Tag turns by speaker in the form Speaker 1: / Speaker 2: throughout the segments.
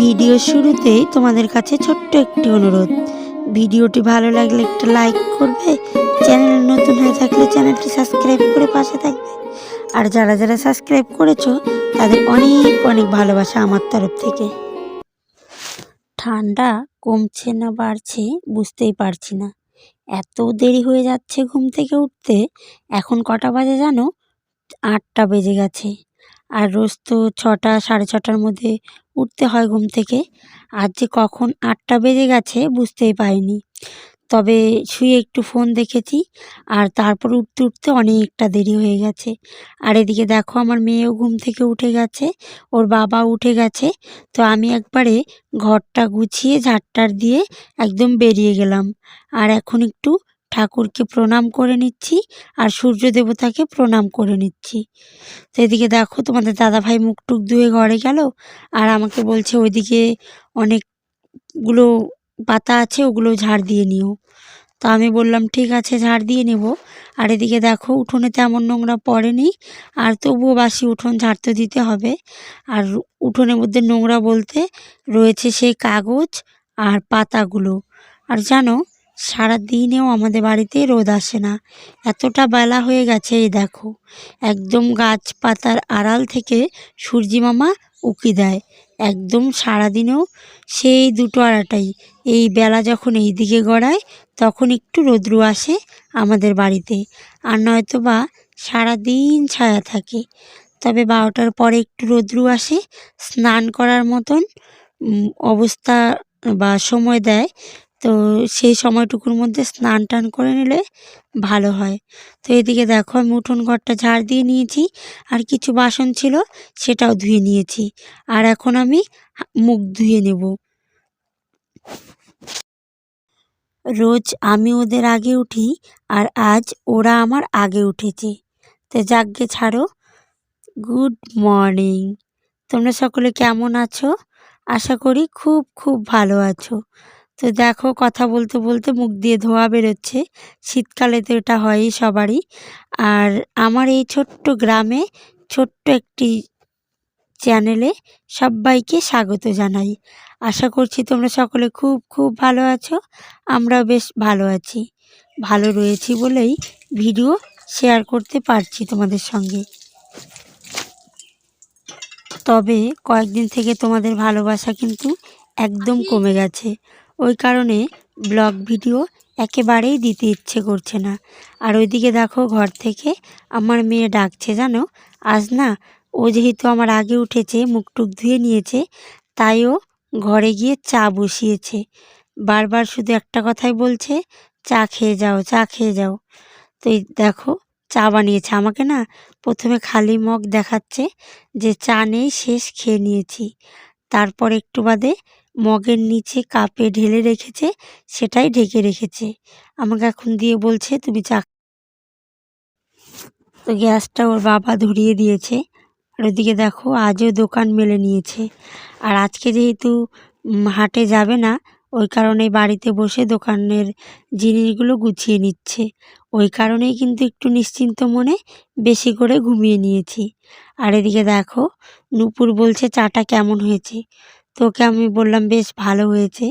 Speaker 1: Video শুরুতেই তোমাদের কাছে ছোট্ট একটি অনুরোধ। ভিডিওটি ভালো লাগলে একটা লাইক করবে, চ্যানেল নতুন হয়ে থাকলে চ্যানেলটি সাবস্ক্রাইব করে পাশে থাকবে। আর যারা যারা সাবস্ক্রাইব করেছ, তাদের অনেক অনেক ভালোবাসা আমার তরফ থেকে। ঠান্ডা কমছে না বাড়ছে বুঝতেই পারছি না। এত দেরি হয়ে যাচ্ছে ঘুম থেকে উঠতে, এখন কটা বাজে জানো? আটটা বেজে গেছে। আর রোজ তো ছটা, সাড়ে ছটার মধ্যে উঠতে হয় ঘুম থেকে। আর যে কখন আটটা বেজে গেছে বুঝতেই পারিনি। তবে শুয়ে একটু ফোন দেখেছি আর তারপর উঠতে উঠতে অনেকটা দেরি হয়ে গেছে। আর এদিকে দেখো আমার মেয়েও ঘুম থেকে উঠে গেছে, ওর বাবা উঠে গেছে। তো আমি একবারে ঘরটা গুছিয়ে, ঝাড়টার দিয়ে একদম বেরিয়ে গেলাম। আর এখন একটু ঠাকুরকে প্রণাম করে নিচ্ছি আর সূর্য দেবতাকে প্রণাম করে নিচ্ছি। তো এদিকে দেখো তোমাদের দাদাভাই মুখ টুক ধুয়ে ঘরে গেল আর আমাকে বলছে, ওইদিকে অনেকগুলো পাতা আছে, ওগুলো ঝাড় দিয়ে নিও। তো আমি বললাম, ঠিক আছে, ঝাড় দিয়ে নেব। আর এদিকে দেখো উঠোনে তেমন নোংরা পড়েনি আর তবুও বাসি উঠোন ঝাড় তো দিতে হবে। আর উঠোনের মধ্যে নোংরা বলতে রয়েছে সেই কাগজ আর পাতাগুলো। আর জানো সারা দিনেও আমাদের বাড়িতে রোদ আসে না। এতটা বেলা হয়ে গেছে এই দেখো। একদম গাছপাতার আড়াল থেকে সূর্যি মামা উকি দেয়। একদম সারাদিনেও সেই দুটো আড়াটাই। এই বেলা যখন এই দিকে গড়ায়, তখন একটু রোদ্রু আসে আমাদের বাড়িতে। আর নয়তো বা সারাদিন ছায়া থাকে। তবে বারোটার পরে একটু রোদ্রু আসে, স্নান করার মতন অবস্থা বা সময় দেয়। তো সেই সময়টুকুর মধ্যে স্নান টান করে নিলে ভালো হয়। তো এদিকে দেখো আমি উঠোন ঘরটা ঝাড় দিয়ে নিয়েছি, আর কিছু বাসন ছিল সেটাও ধুয়ে নিয়েছি। আর এখন আমি মুখ ধুয়ে নেব। রোজ আমি ওদের আগে উঠি, আর আজ ওরা আমার আগে উঠেছে। তো যাকগে ছাড়ো। Good morning. তোমরা সকলে কেমন আছো? আশা করি খুব খুব ভালো আছো। তো দেখো কথা বলতে বলতে মুখ দিয়ে ধোয়া বেরোচ্ছে। শীতকালে তো এটা হয়ই সবারই। আর আমার এই ছোট্ট গ্রামে ছোট্ট একটি চ্যানেলে সবাইকে স্বাগত জানাই। আশা করছি তোমরা সকলে খুব খুব ভালো আছো। আমরাও বেশ ভালো আছি। ভালো রয়েছি বলেই ভিডিও শেয়ার করতে পারছি তোমাদের সঙ্গে। তবে কয়েকদিন থেকে তোমাদের ভালোবাসা কিন্তু একদম কমে গেছে। ওই কারণে ব্লগ ভিডিও একেবারেই দিতে ইচ্ছে করছে না। আর ওইদিকে দেখো ঘর থেকে আমার মেয়ে ডাকছে, জানো? আজ না ও যেহেতু আমার আগে উঠেছে, মুখ টুক ধুয়ে নিয়েছে, তাই ও ঘরে গিয়ে চা বসিয়েছে। বারবার শুধু একটা কথাই বলছে, চা খেয়ে যাও, চা খেয়ে যাও। তো দেখো, চা বানিয়েছে। আমাকে না প্রথমে খালি মগ দেখাচ্ছে যে চা নেই, শেষ খেয়ে নিয়েছি। তারপর একটু বাদে মগের নিচে কাপে ঢেলে রেখেছে, সেটাই ঢেকে রেখেছে। আমাকে এখন দিয়ে বলছে, তুমি চা তো গ্যাসটা ওর বাবা ধরিয়ে দিয়েছে। আর ওদিকে দেখো, আজও দোকান মেলে নিয়েছে। আর আজকে যেহেতু হাটে যাবে না, ওই কারণে বাড়িতে বসে দোকানের জিনিসগুলো গুছিয়ে নিচ্ছে। ওই কারণেই কিন্তু একটু নিশ্চিন্ত মনে বেশি করে ঘুমিয়ে নিয়েছি। আর এদিকে দেখো, নূপুর বলছে, চাটা কেমন হয়েছে? তোকে আমি বললাম, বেশ ভালো হয়েছে।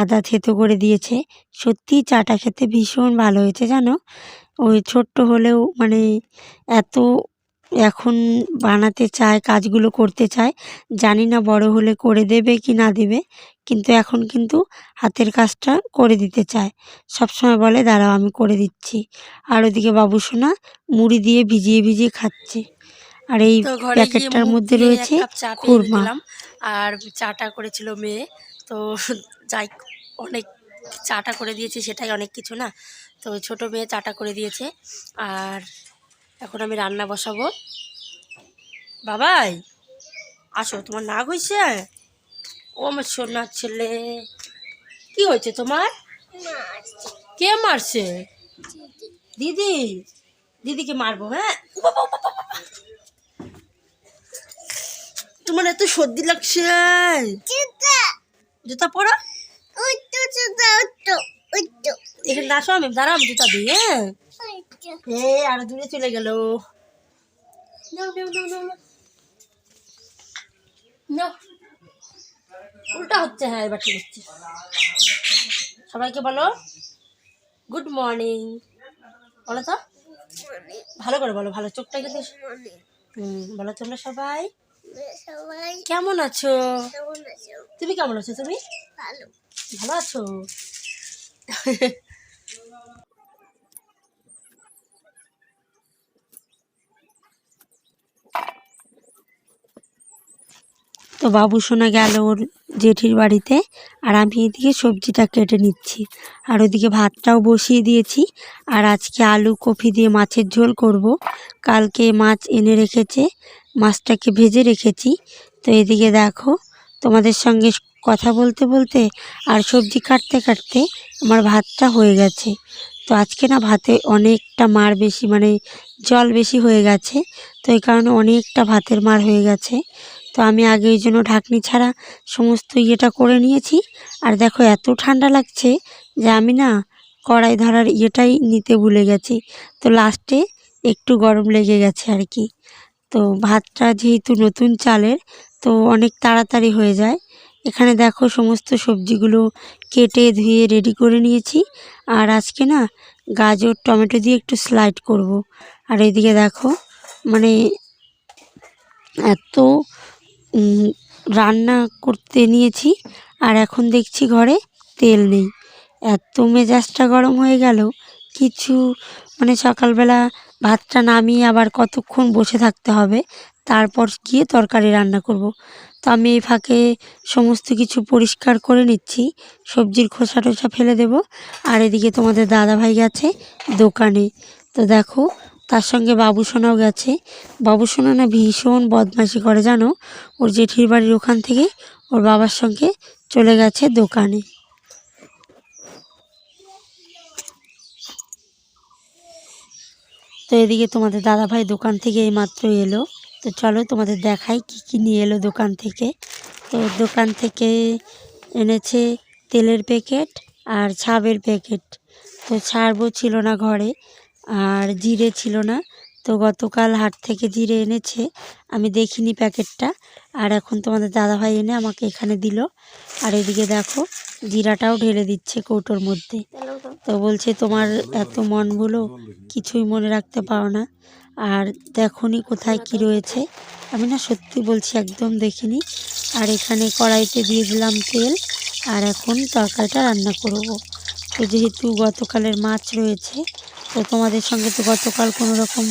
Speaker 1: আদা থেতো করে দিয়েছে। সত্যিই চাটা খেতে ভীষণ ভালো হয়েছে, জানো? ওই ছোট্ট হলেও মানে এত এখন বানাতে চায়, কাজগুলো করতে চায়, জানি না বড় হলে করে দেবে কি না দেবে, কিন্তু এখন কিন্তু হাতের কাজটা করে দিতে চায়। সবসময় বলে, দাঁড়াও, আমি করে দিচ্ছি। আর ওদিকে বাবুসোনা মুড়ি দিয়ে ভিজিয়ে ভিজিয়ে খাচ্ছে। আর এই প্যাকেটটার মধ্যে রয়েছে খুরমা।
Speaker 2: আর চাটা করেছিল মেয়ে। তো যাই অনেক চাটা করে দিয়েছে সেটাই অনেক কিছু না। তো ছোট মেয়ে চাটা করে দিয়েছে। আর এখন আমি রান্না বসাবো। বাবাই আসো তোমার নাক হয়েছে ও আমার সোনার ছেলে। কি হয়েছে তোমার? কে মারছে? দিদি। দিদিকে মারবো হ্যাঁ ও বাবা, ও বাবা, ও বাবা। তোমার এত সর্দি লাগছে। জুতা। পরো। এখানে আসো আমি দাঁড়াও আমি জুতা দিই হ্যাঁ? এ আরও দূরে চলে গেল। উল্টা হচ্ছে হ্যাঁ এবার ঠিক হচ্ছে। সবাইকে বলো গুড মর্নিং বলো তো? ভালো করে বলো ভালো চোখটা কিন্তু হুম বলো তোমরা সবাই।
Speaker 3: সবাই
Speaker 2: কেমন আছো? তুমি কেমন আছো তুমি?
Speaker 3: ভালো।
Speaker 2: ভালো আছো?
Speaker 1: তো বাবু শোনা গেল ওর জেঠির বাড়িতে আর আমি এদিকে সবজিটা কেটে নিচ্ছি। আর ওদিকে ভাতটাও বসিয়ে দিয়েছি। আর আজকে আলু কফি দিয়ে মাছের ঝোল করব। কালকে মাছ এনে রেখেছে। মাছটাকে ভেজে রেখেছি। তো এদিকে দেখো, তোমাদের সঙ্গে কথা বলতে বলতে আর সবজি কাটতে কাটতে আমার ভাতটা হয়ে গেছে। তো আজকে না ভাতে অনেকটা মার বেশি মানে জল বেশি হয়ে গেছে। তো এই কারণে অনেকটা ভাতের মার হয়ে গেছে। তো আমি আগে ওই জন্য ঢাকনি ছাড়া সমস্ত ইয়েটা করে নিয়েছি। আর দেখো, এত ঠান্ডা লাগছে যে আমি না কড়াই ধরার ইয়েটাই নিতে ভুলে গেছি। তো লাস্টে একটু গরম লেগে গেছে আর কি। তো ভাতটা যেহেতু নতুন চালের, তো অনেক তাড়াতাড়ি হয়ে যায়। এখানে দেখো সমস্ত সবজিগুলো কেটে ধুয়ে রেডি করে নিয়েছি। আর আজকে না গাজর, টমেটো দিয়ে একটু স্লাইড করব। আর এইদিকে দেখো মানে এত রান্না করতে নিয়েছি। আর এখন দেখছি ঘরে তেল নেই। এত মেজাজটা গরম হয়ে গেল কিছু মানে সকালবেলা ভাতটা নামিয়ে আবার কতক্ষণ বসে থাকতে হবে, তারপর গিয়ে তরকারি রান্না করব। তো আমি এই ফাঁকে সমস্ত কিছু পরিষ্কার করে নিচ্ছি, সবজির খোসা টোসা ফেলে দেব, আর এদিকে তোমাদের দাদাভাই গেছে দোকানে। তো দেখো, তার সঙ্গে বাবুসোনাও গেছে। বাবুসোনা না ভীষণ বদমাশি করে, জানো? ওর জেঠির বাড়ির ওখান থেকে ওর বাবার সঙ্গে চলে গেছে দোকানে। তো এদিকে তোমাদের দাদাভাই দোকান থেকে এই মাত্র এলো। তো চলো তোমাদের দেখাই কি কি নিয়ে এলো দোকান থেকে। তো দোকান থেকে এনেছে তেলের প্যাকেট আর ছাবের প্যাকেট। তো ছাড়বো ছিল না ঘরে, আর জিরে ছিল না। তো গতকাল হাট থেকে জিরে এনেছে। আমি দেখিনি প্যাকেটটা। আর এখন তোমাদের দাদাভাই এনে আমাকে এখানে দিল। আর এদিকে দেখো, জিরাটাও ঢেলে দিচ্ছে কৌটোর মধ্যে। তো বলছে, তোমার এত মন বলো, কিছুই মনে রাখতে পারো না। আর দেখনি কোথায় কি রয়েছে। আমি না সত্যি বলছি, একদম দেখিনি। আর এখানে কড়াইতে দিয়ে দিলাম তেল। আর এখন তরকারিটা রান্না করব। তো যেহেতু গতকালের মাছ রয়েছে, তো তোমাদের সঙ্গে তো গতকাল কোনো রকম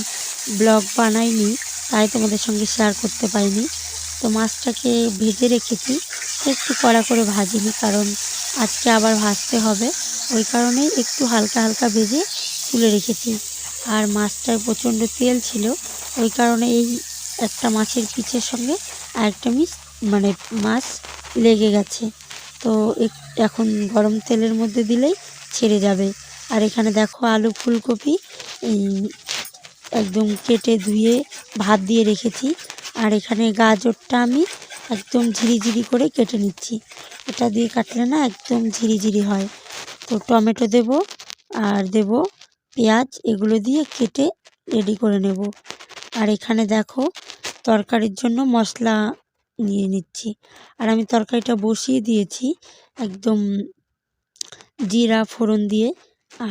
Speaker 1: ব্লগ বানাইনি, তাই তোমাদের সঙ্গে শেয়ার করতে পারিনি। তো মাছটাকে ভেজে রেখেছি, একটু কড়া করে ভাজিনি, কারণ আজকে আবার ভাজতে হবে। ওই কারণেই একটু হালকা হালকা ভেজে তুলে রেখেছি। আর মাছটায় প্রচণ্ড তেল ছিল, ওই কারণে এই একটা মাছের পিচের সঙ্গে আরেকটা মিস মানে মাছ লেগে গেছে। তো এখন গরম তেলের মধ্যে দিলেই ছেড়ে যাবে। আর এখানে দেখো আলু ফুলকপি একদম কেটে ধুয়ে ভাত দিয়ে রেখেছি। আর এখানে গাজরটা আমি একদম ঝিরিঝিরি করে কেটে নিচ্ছি। এটা দিয়ে কাটলে না একদম ঝিরিঝিরি হয়। তো টমেটো দেব, আর দেব পেঁয়াজ, এগুলো দিয়ে কেটে রেডি করে নেব। আর এখানে দেখো তরকারির জন্য মশলা নিয়ে নিচ্ছি। আর আমি তরকারিটা বসিয়ে দিয়েছি একদম জিরা ফোড়ন দিয়ে।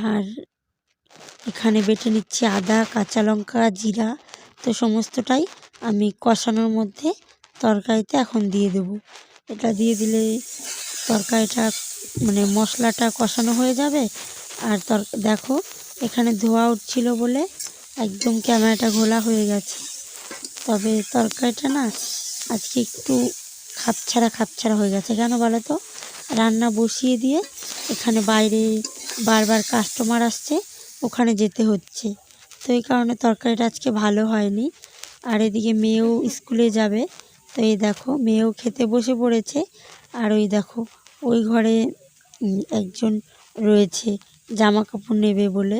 Speaker 1: আর এখানে বেটে নিচ্ছি আদা, কাঁচা লঙ্কা, জিরা। তো সমস্তটাই আমি কষানোর মধ্যে তরকারিতে এখন দিয়ে দেব। এটা দিয়ে দিলে তরকারিটা মানে মশলাটা কষানো হয়ে যাবে। আর তর, দেখো, এখানে ধোয়া উঠছিল বলে একদম ক্যামেরাটা ঘোলা হয়ে গেছে। তবে তরকারিটা না আজকে একটু খাপছাড়া খাপছাড়া হয়ে গেছে। কেন বলো তো? রান্না বসিয়ে দিয়ে এখানে বাইরে বারবার কাস্টমার আসছে। ওখানে যেতে হচ্ছে। তো এই কারণে তরকারিটা আজকে ভালো হয়নি। আর এদিকে মেয়েও স্কুলে যাবে। তো এই দেখো, মেয়েও খেতে বসে পড়েছে। আর ওই দেখো, ওই ঘরে একজন রয়েছে জামা কাপড় নেবে বলে।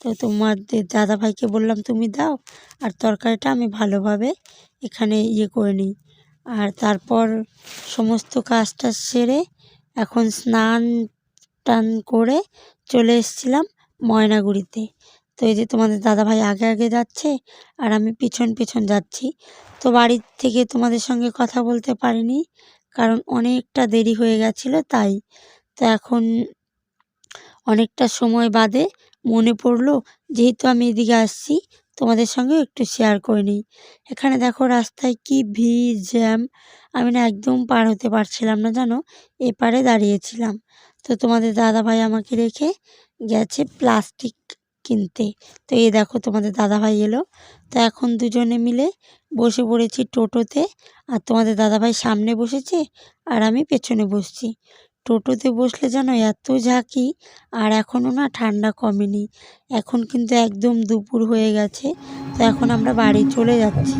Speaker 1: তো তোমাদের দাদা ভাইকে বললাম, তুমি দাও, আর তরকারিটা আমি ভালোভাবে এখানে ইয়ে করে নিই। আর তারপর সমস্ত কাজটা সেরে এখন স্নান টান করে চলে এসেছিলাম। ময়নাগুড়িতে। তো এই যে তোমাদের দাদাভাই আগে আগে যাচ্ছে আর আমি পিছন পিছন যাচ্ছি। তো বাড়ির থেকে তোমাদের সঙ্গে কথা বলতে পারিনি কারণ অনেকটা দেরি হয়ে গেছিল তাই। তো এখন অনেকটা সময় বাদে মনে পড়ল যেহেতু আমি এদিকে আসছি তোমাদের সঙ্গে একটু শেয়ার করে নিই। এখানে দেখো রাস্তায় কি ভিড়, জ্যাম। আমি না একদম পার হতে পারছিলাম না জানো, এপারে দাঁড়িয়েছিলাম। তো তোমাদের দাদাভাই আমাকে রেখে গেছে প্লাস্টিক কিনতে। তো এই দেখো তোমাদের দাদাভাই এলো। তো এখন দুজনে মিলে বসে পড়েছি টোটোতে। আর তোমাদের দাদাভাই সামনে বসেছে আর আমি পেছনে বসছি। টোটোতে বসলে যেন এত ঝাঁকি, আর এখনও না ঠান্ডা কমেনি। এখন কিন্তু একদম দুপুর হয়ে গেছে। তো এখন আমরা বাড়ি চলে যাচ্ছি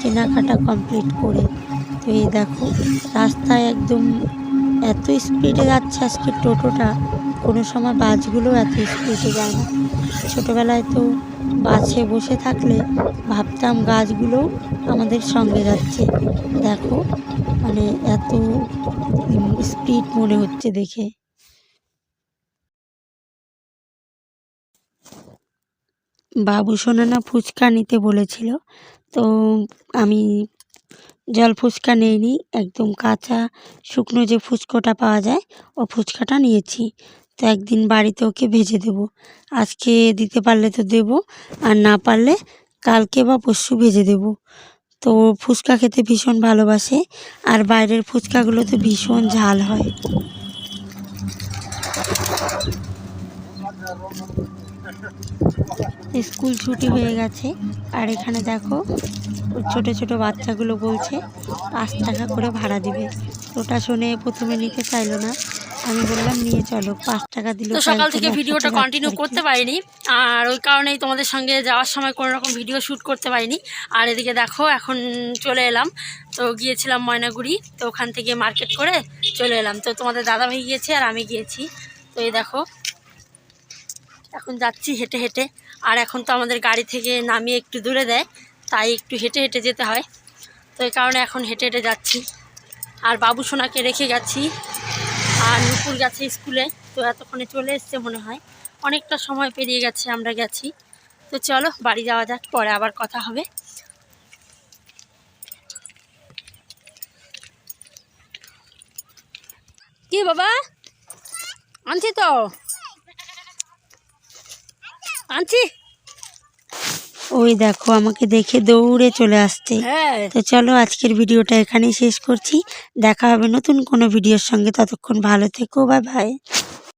Speaker 1: কেনাকাটা কমপ্লিট করে। তো এই দেখো, রাস্তায় একদম এত স্পিডে যাচ্ছে আজকে টোটোটা। কোনো সময় বাসগুলোও এত স্পিডে যায় না। ছোটোবেলায় তো বাসে বসে থাকলে ভাবতাম গাছগুলোও আমাদের সঙ্গে যাচ্ছে। দেখো মানে এত স্পিড মনে হচ্ছে দেখে। বাবু সোনা না ফুচকা নিতে বলেছিল, তো আমি জল ফুচকা নিইনি, একদম কাঁচা শুকনো যে ফুচকোটা পাওয়া যায়, ও ফুচকাটা নিয়েছি। তো একদিন বাড়িতে ওকে ভেজে দেবো। আজকে দিতে পারলে তো দেবো, আর না পারলে কালকে বা পরশু ভেজে দেবো। তো ফুচকা খেতে ভীষণ ভালোবাসে, আর বাইরের ফুচকাগুলো তো ভীষণ ঝাল হয়। স্কুল ছুটি হয়ে গেছে, আর এখানে দেখো ছোট ছোট বাচ্চাগুলো বলছে পাঁচ টাকা করে ভাড়া দিবে। ওটা শুনে প্রথমে নিতে চাইলো না আমি বললাম নিয়ে চলো পাঁচ টাকা দিল
Speaker 2: তো সকাল থেকে ভিডিওটা কন্টিনিউ করতে পারিনি। আর ওই কারণেই তোমাদের সঙ্গে যাওয়ার সময় কোনো রকম ভিডিও শ্যুট করতে পারিনি। আর এদিকে দেখো এখন চলে এলাম। তো গিয়েছিলাম ময়নাগুড়ি তো ওখান থেকে মার্কেট করে চলে এলাম। তো তোমাদের দাদা ভাই গিয়েছে আর আমি গিয়েছি। তো এই দেখো এখন যাচ্ছি হেঁটে হেঁটে। আর এখন তো আমাদের গাড়ি থেকে নামিয়ে একটু দূরে দেয় তাই একটু হেঁটে হেঁটে যেতে হয়। তো এই কারণে এখন হেঁটে হেঁটে যাচ্ছি। আর বাবু সোনাকে রেখে গেছি। আর নুপুর গেছে স্কুলে, তো এতক্ষণে চলে এসছে মনে হয়। অনেকটা সময় পেরিয়ে গেছে, আমরা গেছি। তো চলো, বাড়ি যাওয়া যাক, পরে আবার কথা হবে। কি বাবা? আনছি তো। আনছি?
Speaker 1: ওই দেখো আমাকে দেখে দৌড়ে চলে আসছে।
Speaker 2: হ্যাঁ।
Speaker 1: তো চলো আজকের ভিডিওটা এখানেই শেষ করছি। দেখা হবে নতুন কোনো ভিডিওর সঙ্গে। ততক্ষণ ভালো থেকো বা বাই